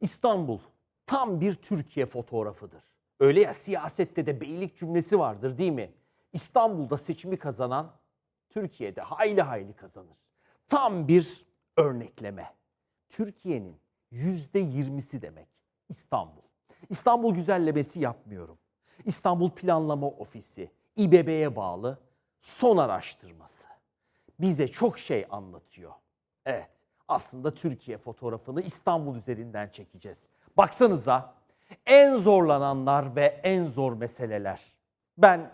İstanbul tam bir Türkiye fotoğrafıdır. Öyle ya siyasette de beylik cümlesi vardır değil mi? İstanbul'da seçimi kazanan Türkiye'de hayli hayli kazanır. Tam bir örnekleme. Türkiye'nin yüzde yirmisi demek İstanbul. İstanbul güzellemesi yapmıyorum. İstanbul Planlama Ofisi, İBB'ye bağlı son araştırması. Bize çok şey anlatıyor. Evet, aslında Türkiye fotoğrafını İstanbul üzerinden çekeceğiz. Baksanıza en zorlananlar ve en zor meseleler. Ben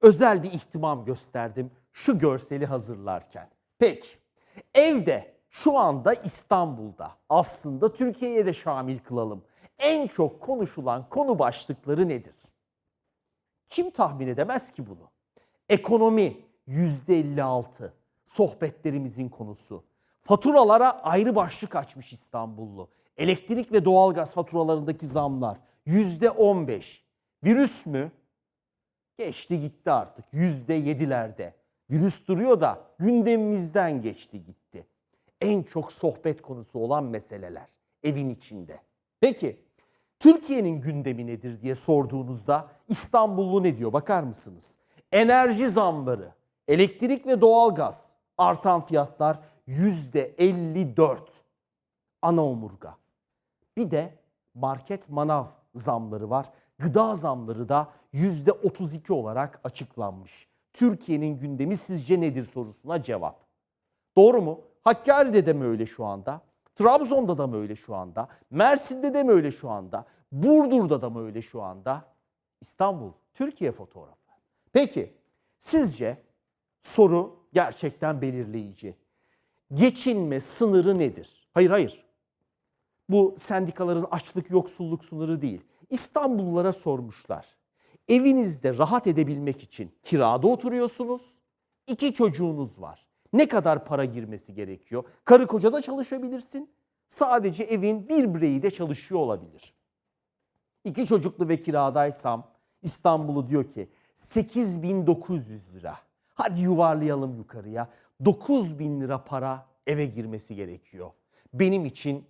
özel bir ihtimam gösterdim şu görseli hazırlarken. Peki, evde şu anda İstanbul'da aslında Türkiye'ye de şamil kılalım. En çok konuşulan konu başlıkları nedir? Kim tahmin edemez ki bunu? Ekonomi %56 sohbetlerimizin konusu. Faturalara ayrı başlık açmış İstanbullu. Elektrik ve doğalgaz faturalarındaki zamlar %15. Virüs mü? Geçti gitti artık %7'lerde. Virüs duruyor da gündemimizden geçti gitti. En çok sohbet konusu olan meseleler evin içinde. Peki Türkiye'nin gündemi nedir diye sorduğunuzda İstanbullu ne diyor bakar mısınız? Enerji zamları, elektrik ve doğalgaz artan fiyatlar %54 ana omurga. Bir de market manav zamları var. Gıda zamları da %32 olarak açıklanmış. Türkiye'nin gündemi sizce nedir sorusuna cevap. Doğru mu? Hakkari'de de mi öyle şu anda? Trabzon'da da mı öyle şu anda? Mersin'de de mi öyle şu anda? Burdur'da da mı öyle şu anda? İstanbul, Türkiye fotoğrafı. Peki sizce soru gerçekten belirleyici. Geçinme sınırı nedir? Hayır hayır. Bu sendikaların açlık yoksulluk sınırı değil. İstanbullulara sormuşlar. Evinizde rahat edebilmek için kirada oturuyorsunuz. iki çocuğunuz var. Ne kadar para girmesi gerekiyor? Karı koca da çalışabilirsin. Sadece evin bir bireyi de çalışıyor olabilir. İki çocuklu ve kiradaysam İstanbul'u diyor ki 8900 lira. Hadi yuvarlayalım yukarıya. 9000 lira para eve girmesi gerekiyor. Benim için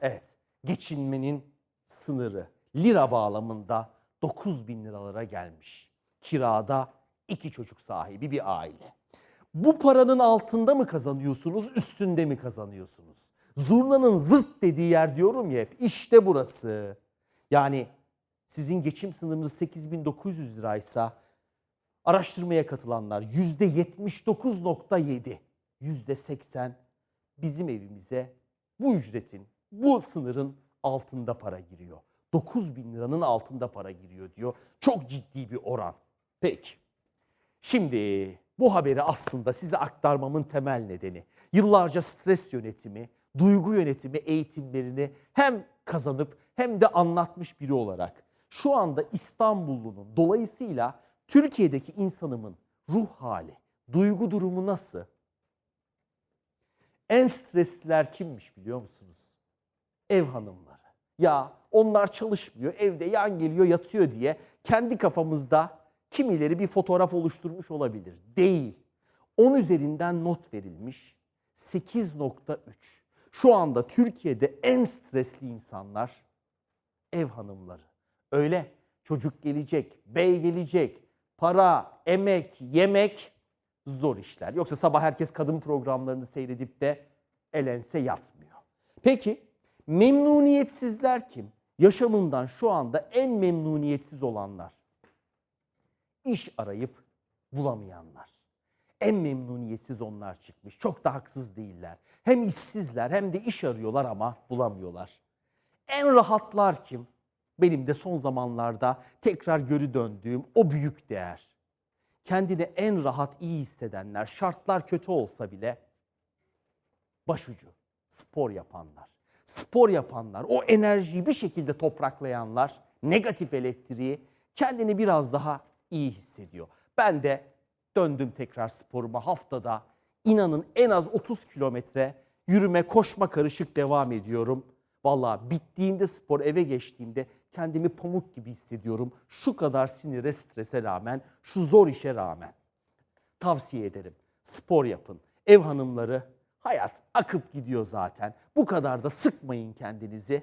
evet geçinmenin sınırı lira bağlamında 9000 liralara gelmiş. Kirada iki çocuk sahibi bir aile. Bu paranın altında mı kazanıyorsunuz, üstünde mi kazanıyorsunuz? Zurnanın zırt dediği yer diyorum ya hep işte burası. Yani sizin geçim sınırınız 8900 liraysa araştırmaya katılanlar %79.7, %80 bizim evimize bu ücretin, bu sınırın altında para giriyor. 9 bin liranın altında para giriyor diyor. Çok ciddi bir oran. Peki. Şimdi bu haberi aslında size aktarmamın temel nedeni yıllarca stres yönetimi, duygu yönetimi eğitimlerini hem kazanıp hem de anlatmış biri olarak şu anda İstanbullunun dolayısıyla Türkiye'deki insanımın ruh hali, duygu durumu nasıl? En stresliler kimmiş biliyor musunuz? Ev hanımları. Ya onlar çalışmıyor, evde yan geliyor, yatıyor diye kendi kafamızda kimileri bir fotoğraf oluşturmuş olabilir. Değil. 10 üzerinden not verilmiş 8.3. Şu anda Türkiye'de en stresli insanlar ev hanımları. Öyle çocuk gelecek, bey gelecek, para, emek, yemek zor işler. Yoksa sabah herkes kadın programlarını seyredip de elense yatmıyor. Peki memnuniyetsizler kim? Yaşamından şu anda en memnuniyetsiz olanlar. İş arayıp bulamayanlar. En memnuniyetsiz onlar çıkmış. Çok da haksız değiller. Hem işsizler hem de iş arıyorlar ama bulamıyorlar. En rahatlar kim? Benim de son zamanlarda tekrar görü döndüğüm o büyük değer. Kendini en rahat iyi hissedenler, şartlar kötü olsa bile başucu, spor yapanlar. Spor yapanlar, o enerjiyi bir şekilde topraklayanlar, negatif elektriği kendini biraz daha iyi hissediyor. Ben de döndüm tekrar sporuma haftada inanın en az 30 kilometre yürüme, koşma karışık devam ediyorum. Vallahi bittiğinde spor eve geçtiğimde kendimi pamuk gibi hissediyorum. Şu kadar sinire, strese rağmen, şu zor işe rağmen. Tavsiye ederim. Spor yapın. Ev hanımları hayat akıp gidiyor zaten. Bu kadar da sıkmayın kendinizi.